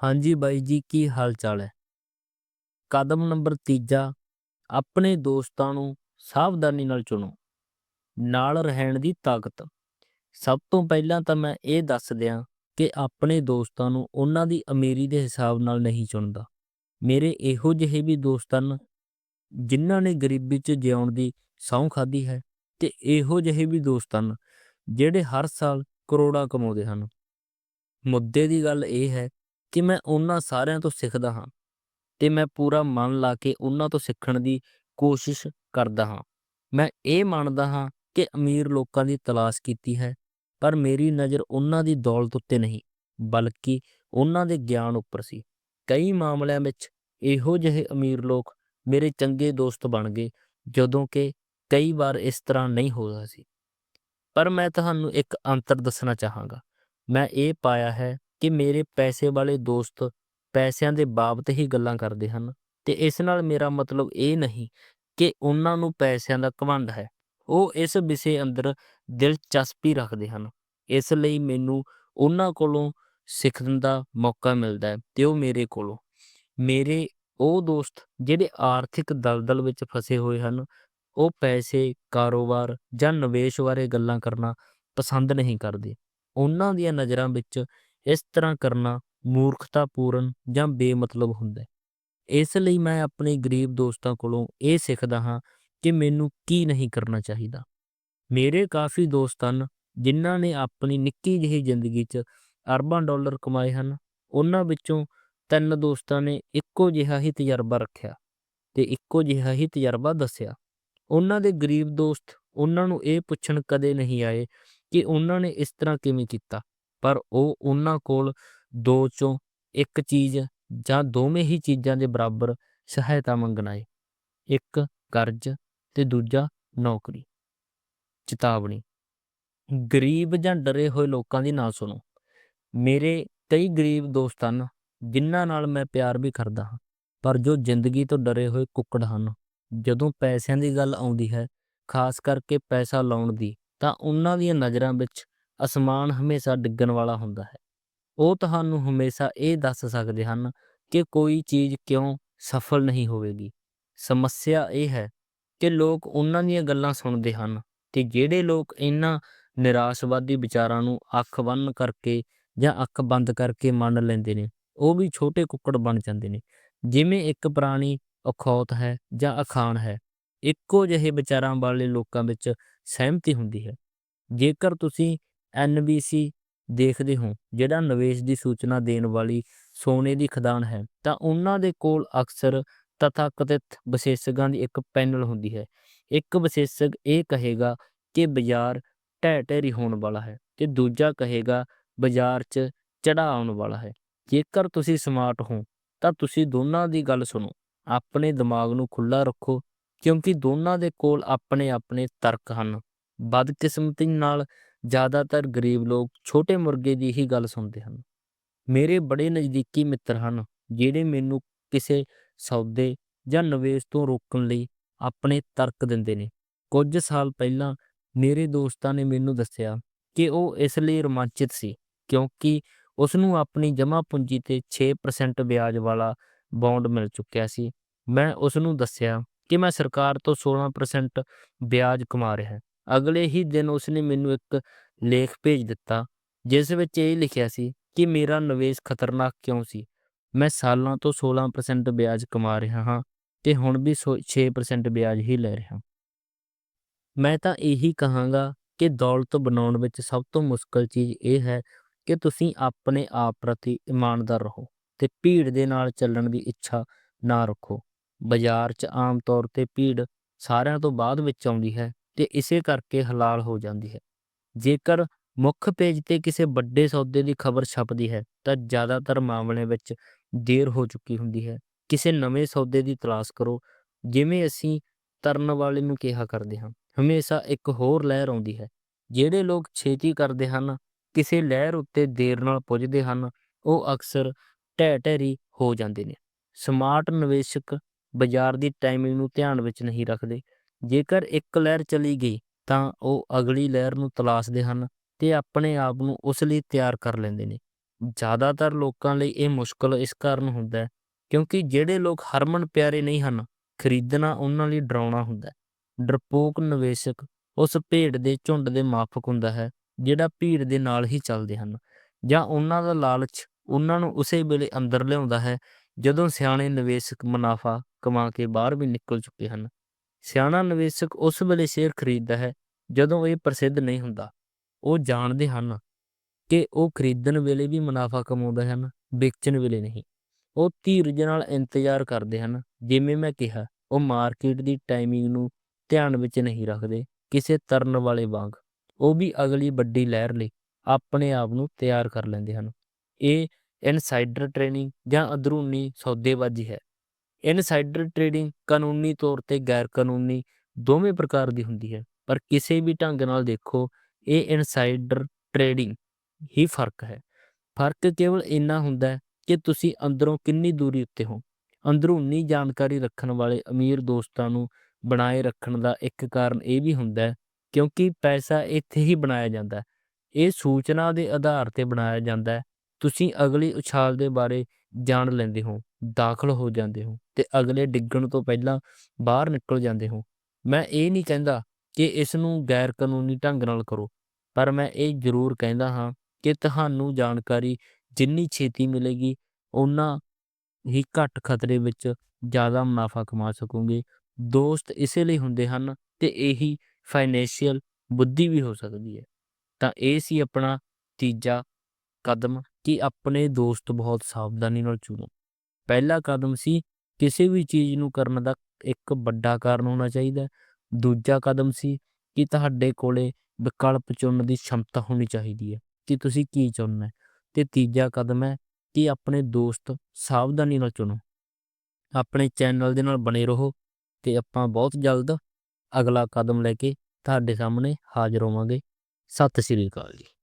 ਹਾਂਜੀ ਬਾਈ ਜੀ, ਕੀ ਹਾਲ ਚਾਲ ਹੈ? ਕਦਮ ਨੰਬਰ ਤੀਜਾ, ਆਪਣੇ ਦੋਸਤਾਂ ਨੂੰ ਸਾਵਧਾਨੀ ਨਾਲ ਚੁਣੋ, ਨਾਲ ਰਹਿਣ ਦੀ ਤਾਕਤ। ਸਭ ਤੋਂ ਪਹਿਲਾਂ ਤਾਂ ਮੈਂ ਇਹ ਦੱਸ ਦਿਆਂ ਕਿ ਆਪਣੇ ਦੋਸਤਾਂ ਨੂੰ ਉਹਨਾਂ ਦੀ ਅਮੀਰੀ ਦੇ ਹਿਸਾਬ ਨਾਲ ਨਹੀਂ ਚੁਣਦਾ। ਮੇਰੇ ਇਹੋ ਜਿਹੇ ਵੀ ਦੋਸਤ ਹਨ, ਜਿਨ੍ਹਾਂ ਨੇ ਗਰੀਬੀ 'ਚ ਜਿਉਣ ਦੀ ਸਹੁੰ ਖਾਧੀ ਹੈ ਤੇ ਇਹੋ ਜਿਹੇ ਵੀ ਦੋਸਤ ਹਨ, ਜਿਹੜੇ ਹਰ ਸਾਲ ਕਰੋੜਾਂ ਕਮਾਉਂਦੇ ਹਨ। ਮੁੱਦੇ ਦੀ ਗੱਲ ਇਹ ਹੈ ਕਿ ਮੈਂ ਉਹਨਾਂ ਸਾਰਿਆਂ ਤੋਂ ਸਿੱਖਦਾ ਹਾਂ ਤੇ ਮੈਂ ਪੂਰਾ ਮਨ ਲਾ ਕੇ ਉਹਨਾਂ ਤੋਂ ਸਿੱਖਣ ਦੀ ਕੋਸ਼ਿਸ਼ ਕਰਦਾ ਹਾਂ। ਮੈਂ ਇਹ ਮੰਨਦਾ ਹਾਂ ਕਿ ਅਮੀਰ ਲੋਕਾਂ ਦੀ ਤਲਾਸ਼ ਕੀਤੀ ਹੈ, ਪਰ ਮੇਰੀ ਨਜ਼ਰ ਉਹਨਾਂ ਦੀ ਦੌਲਤ ਉੱਤੇ ਨਹੀਂ, ਬਲਕਿ ਉਹਨਾਂ ਦੇ ਗਿਆਨ ਉੱਪਰ ਸੀ। ਕਈ ਮਾਮਲਿਆਂ ਵਿੱਚ ਇਹੋ ਜਿਹੇ ਅਮੀਰ ਲੋਕ ਮੇਰੇ ਚੰਗੇ ਦੋਸਤ ਬਣ ਗਏ, ਜਦੋਂ ਕਿ ਕਈ ਵਾਰ ਇਸ ਤਰ੍ਹਾਂ ਨਹੀਂ ਹੋਦਾ ਸੀ। ਪਰ ਮੈਂ ਤੁਹਾਨੂੰ ਇੱਕ ਅੰਤਰ ਦੱਸਣਾ ਚਾਹਾਂਗਾ। ਮੈਂ ਇਹ ਪਾਇਆ ਹੈ ਕਿ ਮੇਰੇ ਪੈਸੇ ਵਾਲੇ ਦੋਸਤ ਪੈਸਿਆਂ ਦੇ ਬਾਬਤ ਹੀ ਗੱਲਾਂ ਕਰਦੇ ਹਨ। ਤੇ ਇਸ ਨਾਲ ਮੇਰਾ ਮਤਲਬ ਇਹ ਨਹੀਂ ਕਿ ਉਹਨਾਂ ਨੂੰ ਪੈਸਿਆਂ ਦਾ ਘਮੰਡ ਹੈ। ਉਹ ਇਸ ਵਿਸ਼ੇ ਅੰਦਰ ਦਿਲਚਸਪੀ ਰੱਖਦੇ ਹਨ। ਇਸ ਲਈ ਮੈਨੂੰ ਉਹਨਾਂ ਕੋਲੋਂ ਸਿੱਖਣ ਦਾ ਮੌਕਾ ਮਿਲਦਾ ਹੈ ਤੇ ਉਹ ਮੇਰੇ ਕੋਲੋਂ। ਮੇਰੇ ਉਹ ਦੋਸਤ ਜਿਹੜੇ ਆਰਥਿਕ ਦਲਦਲ ਵਿੱਚ ਫਸੇ ਹੋਏ ਹਨ, ਉਹ ਪੈਸੇ, ਕਾਰੋਬਾਰ ਜਾਂ ਨਿਵੇਸ਼ ਬਾਰੇ ਗੱਲਾਂ ਕਰਨਾ ਪਸੰਦ ਨਹੀਂ ਕਰਦੇ। ਉਹਨਾਂ ਦੀਆਂ ਨਜ਼ਰਾਂ ਵਿੱਚ ਇਸ ਤਰ੍ਹਾਂ ਕਰਨਾ ਮੂਰਖਤਾਪੂਰਨ ਜਾਂ ਬੇਮਤਲਬ ਹੁੰਦਾ ਹੈ। ਇਸ ਲਈ ਮੈਂ ਆਪਣੇ ਗਰੀਬ ਦੋਸਤਾਂ ਕੋਲੋਂ ਇਹ ਸਿੱਖਦਾ ਹਾਂ ਕਿ ਮੈਨੂੰ ਕੀ ਨਹੀਂ ਕਰਨਾ ਚਾਹੀਦਾ। ਮੇਰੇ ਕਾਫੀ ਦੋਸਤ ਹਨ ਜਿਨ੍ਹਾਂ ਨੇ ਆਪਣੀ ਨਿੱਕੀ ਜਿਹੀ ਜ਼ਿੰਦਗੀ 'ਚ ਅਰਬਾਂ ਡਾਲਰ ਕਮਾਏ ਹਨ। ਉਹਨਾਂ ਵਿੱਚੋਂ ਤਿੰਨ ਦੋਸਤਾਂ ਨੇ ਇੱਕੋ ਜਿਹਾ ਹੀ ਤਜਰਬਾ ਰੱਖਿਆ ਤੇ ਇੱਕੋ ਜਿਹਾ ਹੀ ਤਜਰਬਾ ਦੱਸਿਆ। ਉਹਨਾਂ ਦੇ ਗਰੀਬ ਦੋਸਤ ਉਹਨਾਂ ਨੂੰ ਇਹ ਪੁੱਛਣ ਕਦੇ ਨਹੀਂ ਆਏ ਕਿ ਉਹਨਾਂ ਨੇ ਇਸ ਤਰ੍ਹਾਂ ਕਿਵੇਂ ਕੀਤਾ। ਪਰ ਉਹ ਉਹਨਾਂ ਕੋਲ ਦੋ ਚੋਂ ਇੱਕ ਚੀਜ਼ ਜਾਂ ਦੋਵੇਂ ਹੀ ਚੀਜ਼ਾਂ ਦੇ ਬਰਾਬਰ ਸਹਾਇਤਾ ਮੰਗਣ ਆਏ। ਇੱਕ, ਕਰਜ਼ ਤੇ ਦੂਜਾ, ਨੌਕਰੀ। ਚੇਤਾਵਨੀ। ਗਰੀਬ ਜਾਂ ਡਰੇ ਹੋਏ ਲੋਕਾਂ ਦੀ ਨਾ ਸੁਣੋ। ਮੇਰੇ ਕਈ ਗਰੀਬ ਦੋਸਤ ਹਨ, ਜਿਨ੍ਹਾਂ ਨਾਲ ਮੈਂ ਪਿਆਰ ਵੀ ਕਰਦਾ ਹਾਂ, ਪਰ ਜੋ ਜ਼ਿੰਦਗੀ ਤੋਂ ਡਰੇ ਹੋਏ ਕੁੱਕੜ ਹਨ, ਜਦੋਂ ਪੈਸਿਆਂ ਦੀ ਗੱਲ ਆਉਂਦੀ ਹੈ, ਖਾਸ ਕਰਕੇ ਪੈਸਾ ਲਾਉਣ ਦੀ, ਤਾਂ ਉਹਨਾਂ ਦੀਆਂ ਨਜ਼ਰਾਂ ਵਿੱਚ ਅਸਮਾਨ ਹਮੇਸ਼ਾ ਡਿੱਗਣ ਵਾਲਾ ਹੁੰਦਾ ਹੈ। ਉਹ ਤੁਹਾਨੂੰ ਹਮੇਸ਼ਾ ਇਹ ਦੱਸ ਸਕਦੇ ਹਨ ਕਿ ਕੋਈ ਚੀਜ਼ ਕਿਉਂ ਸਫਲ ਨਹੀਂ ਹੋਵੇਗੀ। ਸਮੱਸਿਆ ਇਹ ਹੈ ਕਿ ਲੋਕ ਉਹਨਾਂ ਦੀਆਂ ਗੱਲਾਂ ਸੁਣਦੇ ਹਨ ਤੇ ਜਿਹੜੇ ਲੋਕ ਇਹਨਾਂ ਨਿਰਾਸ਼ਵਾਦੀ ਵਿਚਾਰਾਂ ਨੂੰ ਅੱਖ ਬੰਨ ਕਰਕੇ ਜਾਂ ਅੱਖ ਬੰਦ ਕਰਕੇ ਮੰਨ ਲੈਂਦੇ ਨੇ, ਉਹ ਵੀ ਛੋਟੇ ਕੁੱਕੜ ਬਣ ਜਾਂਦੇ ਨੇ। ਜਿਵੇਂ ਇੱਕ ਪ੍ਰਾਣੀ ਅਖੌਤ ਹੈ ਜਾਂ ਅਖਾਣ ਹੈ, ਇੱਕੋ ਜਿਹੇ ਵਿਚਾਰਾਂ ਵਾਲੇ ਲੋਕਾਂ ਵਿੱਚ ਸਹਿਮਤੀ ਹੁੰਦੀ ਹੈ। ਜੇਕਰ ਤੁਸੀਂ ਐਨਬੀਸੀ ਦੇਖਦੇ ਹੋ, ਜਿਹੜਾ ਨਿਵੇਸ਼ ਦੀ ਸੂਚਨਾ ਦੇਣ ਵਾਲੀ ਸੋਨੇ ਦੀ ਖਦਾਨ ਹੈ, ਤਾਂ ਉਹਨਾਂ ਦੇ ਕੋਲ ਅਕਸਰ ਤਥਾਕਥਿਤ ਵਿਸ਼ੇਸ਼ਕਾਂ ਦੀ ਇੱਕ ਪੈਨਲ ਹੁੰਦੀ ਹੈ। ਇੱਕ ਵਿਸ਼ੇਸ਼ਕ ਇਹ ਕਹੇਗਾ ਕਿ ਬਾਜ਼ਾਰ ਢਹਿ ਢੇਰੀ ਹੋਣ ਵਾਲਾ ਹੈ ਤੇ ਦੂਜਾ ਕਹੇਗਾ ਬਾਜ਼ਾਰ 'ਚ ਚੜ੍ਹਾਅ ਆਉਣ ਵਾਲਾ ਹੈ। ਜੇਕਰ ਤੁਸੀਂ ਸਮਾਰਟ ਹੋ, ਤਾਂ ਤੁਸੀਂ ਦੋਨਾਂ ਦੀ ਗੱਲ ਸੁਣੋ, ਆਪਣੇ ਦਿਮਾਗ ਨੂੰ ਖੁੱਲਾ ਰੱਖੋ, ਕਿਉਂਕਿ ਦੋਨਾਂ ਦੇ ਕੋਲ ਆਪਣੇ ਆਪਣੇ ਤਰਕ ਹਨ। ਬਦਕਿਸਮਤੀ ਨਾਲ ਜ਼ਿਆਦਾਤਰ ਗਰੀਬ ਲੋਕ ਛੋਟੇ ਮੁਰਗੇ ਦੀ ਹੀ ਗੱਲ ਸੁਣਦੇ ਹਨ। ਮੇਰੇ ਬੜੇ ਨਜ਼ਦੀਕੀ ਮਿੱਤਰ ਹਨ, ਜਿਹੜੇ ਮੈਨੂੰ ਕਿਸੇ ਸੌਦੇ ਜਾਂ ਨਿਵੇਸ਼ ਤੋਂ ਰੋਕਣ ਲਈ ਆਪਣੇ ਤਰਕ ਦਿੰਦੇ ਨੇ। ਕੁਝ ਸਾਲ ਪਹਿਲਾਂ ਮੇਰੇ ਦੋਸਤਾਂ ਨੇ ਮੈਨੂੰ ਦੱਸਿਆ ਕਿ ਉਹ ਇਸ ਲਈ ਰੋਮਾਂਚਿਤ ਸੀ, ਕਿਉਂਕਿ ਉਸ ਨੂੰ ਆਪਣੀ ਜਮ੍ਹਾਂ ਪੂੰਜੀ ਤੇ 6% ਵਿਆਜ ਵਾਲਾ ਬੌਂਡ ਮਿਲ ਚੁੱਕਿਆ ਸੀ। ਮੈਂ ਉਸ ਨੂੰ ਦੱਸਿਆ ਕਿ ਮੈਂ ਸਰਕਾਰ ਤੋਂ 16% ਵਿਆਜ ਕਮਾ ਰਿਹਾ। ਅਗਲੇ ਹੀ ਦਿਨ ਉਸਨੇ ਮੈਨੂੰ ਇੱਕ ਲੇਖ ਭੇਜ ਦਿੱਤਾ, ਜਿਸ ਵਿੱਚ ਇਹ ਲਿਖਿਆ ਸੀ ਕਿ ਮੇਰਾ ਨਿਵੇਸ਼ ਖਤਰਨਾਕ ਕਿਉਂ ਸੀ? ਮੈਂ ਸਾਲਾਂ ਤੋਂ 16% ਵਿਆਜ ਕਮਾ ਰਿਹਾ ਹਾਂ ਤੇ ਹੁਣ ਵੀ 6% ਵਿਆਜ ਹੀ ਲੈ ਰਿਹਾ ਮੈਂ ਤਾਂ ਇਹੀ ਕਹਾਂਗਾ ਕਿ ਦੌਲਤ ਬਣਾਉਣ ਵਿੱਚ ਸਭ ਤੋਂ ਮੁਸ਼ਕਲ ਚੀਜ਼ ਇਹ ਹੈ ਕਿ ਤੁਸੀਂ ਆਪਣੇ ਆਪ ਪ੍ਰਤੀ ਇਮਾਨਦਾਰ ਰਹੋ ਤੇ ਭੀੜ ਦੇ ਨਾਲ ਚੱਲਣ ਦੀ ਇੱਛਾ ਨਾ ਰੱਖੋ। ਬਾਜ਼ਾਰ 'ਚ ਆਮ ਤੌਰ ਤੇ ਭੀੜ ਸਾਰਿਆਂ ਤੋਂ ਬਾਅਦ ਵਿੱਚ ਆਉਂਦੀ ਹੈ ਤੇ ਇਸੇ ਕਰਕੇ ਹਲਾਲ ਹੋ ਜਾਂਦੀ ਹੈ। ਜੇਕਰ ਮੁੱਖ ਪੇਜ ਤੇ ਕਿਸੇ ਵੱਡੇ ਸੌਦੇ ਦੀ ਖਬਰ ਛਪਦੀ ਹੈ, ਤਾਂ ਜ਼ਿਆਦਾਤਰ ਮਾਮਲਿਆਂ ਵਿੱਚ ਦੇਰ ਹੋ ਚੁੱਕੀ ਹੁੰਦੀ ਹੈ। ਕਿਸੇ ਨਵੇਂ ਸੌਦੇ ਦੀ ਤਲਾਸ਼ ਕਰੋ, ਜਿਵੇਂ ਅਸੀਂ ਤਰਨ ਵਾਲੇ ਨੂੰ ਕਿਹਾ ਕਰਦੇ ਹਾਂ। ਹਮੇਸ਼ਾ ਇੱਕ ਹੋਰ ਲਹਿਰ ਆਉਂਦੀ ਹੈ, ਜਿਹੜੇ ਲੋਕ ਛੇਤੀ ਕਰਦੇ ਹਨ, ਕਿਸੇ ਲਹਿਰ ਉੱਤੇ ਦੇਰ ਨਾਲ ਪੁੱਜਦੇ ਹਨ, ਉਹ ਅਕਸਰ ਢਹਿ ਢੇਰੀ ਹੋ ਜਾਂਦੇ ਨੇ। ਸਮਾਰਟ ਨਿਵੇਸ਼ਕ ਬਾਜ਼ਾਰ ਦੀ ਟਾਈਮਿੰਗ ਨੂੰ ਧਿਆਨ ਵਿੱਚ ਨਹੀਂ ਰੱਖਦੇ। ਜੇਕਰ ਇੱਕ ਲਹਿਰ ਚਲੀ ਗਈ, ਤਾਂ ਉਹ ਅਗਲੀ ਲਹਿਰ ਨੂੰ ਤਲਾਸ਼ਦੇ ਹਨ ਤੇ ਆਪਣੇ ਆਪ ਨੂੰ ਉਸ ਲਈ ਤਿਆਰ ਕਰ ਲੈਂਦੇ ਨੇ। ਜ਼ਿਆਦਾਤਰ ਲੋਕਾਂ ਲਈ ਇਹ ਮੁਸ਼ਕਲ ਇਸ ਕਾਰਨ ਹੁੰਦਾ ਹੈ, ਕਿਉਂਕਿ ਜਿਹੜੇ ਲੋਕ ਹਰਮਨ ਪਿਆਰੇ ਨਹੀਂ ਹਨ, ਖਰੀਦਣਾ ਉਹਨਾਂ ਲਈ ਡਰਾਉਣਾ ਹੁੰਦਾ ਹੈ। ਡਰਪੋਕ ਨਿਵੇਸ਼ਕ ਉਸ ਭੇਡ ਦੇ ਝੁੰਡ ਦੇ ਮਾਫਕ ਹੁੰਦਾ ਹੈ, ਜਿਹੜਾ ਭੀੜ ਦੇ ਨਾਲ ਹੀ ਚੱਲਦੇ ਹਨ, ਜਾਂ ਉਹਨਾਂ ਦਾ ਲਾਲਚ ਉਹਨਾਂ ਨੂੰ ਉਸੇ ਵੇਲੇ ਅੰਦਰ ਲਿਆਉਂਦਾ ਹੈ, ਜਦੋਂ ਸਿਆਣੇ ਨਿਵੇਸ਼ਕ ਮੁਨਾਫਾ ਕਮਾ ਕੇ ਬਾਹਰ ਵੀ ਨਿਕਲ ਚੁੱਕੇ ਹਨ। ਸਿਆਣਾ ਨਿਵੇਸ਼ਕ ਉਸ ਵੇਲੇ ਸ਼ੇਅਰ ਖਰੀਦਦਾ ਹੈ ਜਦੋਂ ਇਹ ਪ੍ਰਸਿੱਧ ਨਹੀਂ ਹੁੰਦਾ। ਉਹ ਜਾਣਦੇ ਹਨ ਕਿ ਉਹ ਖਰੀਦਣ ਵੇਲੇ ਵੀ ਮੁਨਾਫਾ ਕਮਾਉਂਦੇ ਹਨ ਵੇਚਣ ਵੇਲੇ ਨਹੀਂ। ਉਹ ਧੀਰਜ ਨਾਲ ਇੰਤਜ਼ਾਰ ਕਰਦੇ ਹਨ। ਜਿਵੇਂ ਮੈਂ ਕਿਹਾ, ਉਹ ਮਾਰਕੀਟ ਦੀ ਟਾਈਮਿੰਗ ਨੂੰ ਧਿਆਨ ਵਿੱਚ ਨਹੀਂ ਰੱਖਦੇ, ਕਿਸੇ ਤਰਨ ਵਾਲੇ ਵਾਂਗ। ਉਹ ਵੀ ਅਗਲੀ ਵੱਡੀ ਲਹਿਰ ਲਈ ਆਪਣੇ ਆਪ ਨੂੰ ਤਿਆਰ ਕਰ ਲੈਂਦੇ ਹਨ। ਇਹ ਇਨਸਾਈਡਰ ਟ੍ਰੇਨਿੰਗ ਜਾਂ ਅੰਦਰੂਨੀ ਸੌਦੇਬਾਜ਼ੀ ਹੈ। ਇਨਸਾਈਡਰ ਟ੍ਰੇਡਿੰਗ ਕਾਨੂੰਨੀ ਤੌਰ ਤੇ ਗੈਰ ਕਾਨੂੰਨੀ ਦੋਵੇਂ ਪ੍ਰਕਾਰ ਦੀ ਹੁੰਦੀ ਹੈ। ਪਰ ਕਿਸੇ ਵੀ ਢੰਗ ਨਾਲ ਦੇਖੋ, ਇਹ ਇਨਸਾਈਡਰ ਟ੍ਰੇਡਿੰਗ ਹੀ ਫ਼ਰਕ ਹੈ। ਫ਼ਰਕ ਕੇਵਲ ਇੰਨਾ ਹੁੰਦਾ ਹੈ ਕਿ ਤੁਸੀਂ ਅੰਦਰੋਂ ਕਿੰਨੀ ਦੂਰੀ ਉੱਤੇ ਹੋ। ਅੰਦਰੂਨੀ ਜਾਣਕਾਰੀ ਰੱਖਣ ਵਾਲੇ ਅਮੀਰ ਦੋਸਤਾਂ ਨੂੰ ਬਣਾਏ ਰੱਖਣ ਦਾ ਇੱਕ ਕਾਰਨ ਇਹ ਵੀ ਹੁੰਦਾ ਹੈ, ਕਿਉਂਕਿ ਪੈਸਾ ਇੱਥੇ ਹੀ ਬਣਾਇਆ ਜਾਂਦਾ ਹੈ। ਇਹ ਸੂਚਨਾ ਦੇ ਆਧਾਰ ਤੇ ਬਣਾਇਆ ਜਾਂਦਾ ਹੈ। ਤੁਸੀਂ ਅਗਲੀ ਉਛਾਲ ਦੇ ਬਾਰੇ ਜਾਣ ਲੈਂਦੇ ਹੋ। ਦਾਖਲ ਹੋ ਜਾਂਦੇ ਹੋ ਤੇ ਅਗਲੇ ਡਿੱਗਣ ਤੋਂ ਪਹਿਲਾਂ ਬਾਹਰ ਨਿਕਲ ਜਾਂਦੇ ਹੋ। ਮੈਂ ਇਹ ਨਹੀਂ ਕਹਿੰਦਾ ਕਿ ਇਸ ਨੂੰ ਗੈਰ ਕਾਨੂੰਨੀ ਢੰਗ ਨਾਲ ਕਰੋ, ਪਰ ਮੈਂ ਇਹ ਜ਼ਰੂਰ ਕਹਿੰਦਾ ਹਾਂ ਕਿ ਤੁਹਾਨੂੰ ਜਾਣਕਾਰੀ ਜਿੰਨੀ ਛੇਤੀ ਮਿਲੇਗੀ, ਓਨਾ ਹੀ ਘੱਟ ਖਤਰੇ ਵਿੱਚ ਜ਼ਿਆਦਾ ਮੁਨਾਫਾ ਕਮਾ ਸਕੋਗੇ। ਦੋਸਤ ਇਸੇ ਲਈ ਹੁੰਦੇ ਹਨ ਤੇ ਇਹੀ ਫਾਈਨੈਂਸ਼ੀਅਲ ਬੁੱਧੀ ਵੀ ਹੋ ਸਕਦੀ ਹੈ। ਤਾਂ ਇਹ ਸੀ ਆਪਣਾ ਤੀਜਾ ਕਦਮ ਕਿ ਆਪਣੇ ਦੋਸਤ ਬਹੁਤ ਸਾਵਧਾਨੀ ਨਾਲ ਚੁਣੋ। ਪਹਿਲਾ ਕਦਮ ਸੀ, ਕਿਸੇ ਵੀ ਚੀਜ਼ ਨੂੰ ਕਰਨ ਦਾ ਇੱਕ ਵੱਡਾ ਕਾਰਨ ਹੋਣਾ ਚਾਹੀਦਾ ਦੂਜਾ ਕਦਮ ਸੀ ਕਿ ਤੁਹਾਡੇ ਕੋਲੇ ਵਿਕਲਪ ਚੁਣਨ ਦੀ ਸ਼ਮਤਾ ਹੋਣੀ ਚਾਹੀਦੀ ਹੈ ਕਿ ਤੁਸੀਂ ਕੀ ਚੁਣਨਾ ਹੈ। ਤੇ ਤੀਜਾ ਕਦਮ ਹੈ ਕਿ ਆਪਣੇ ਦੋਸਤ ਸਾਵਧਾਨੀ ਨਾਲ ਚੁਣੋ। ਆਪਣੇ ਚੈਨਲ ਦੇ ਨਾਲ ਬਣੇ ਰਹੋ ਤੇ ਆਪਾਂ ਬਹੁਤ ਜਲਦ ਅਗਲਾ ਕਦਮ ਲੈ ਕੇ ਤੁਹਾਡੇ ਸਾਹਮਣੇ ਹਾਜ਼ਰ ਹੋਵਾਂਗੇ। ਸਤਿ ਸ਼੍ਰੀ ਅਕਾਲ ਜੀ।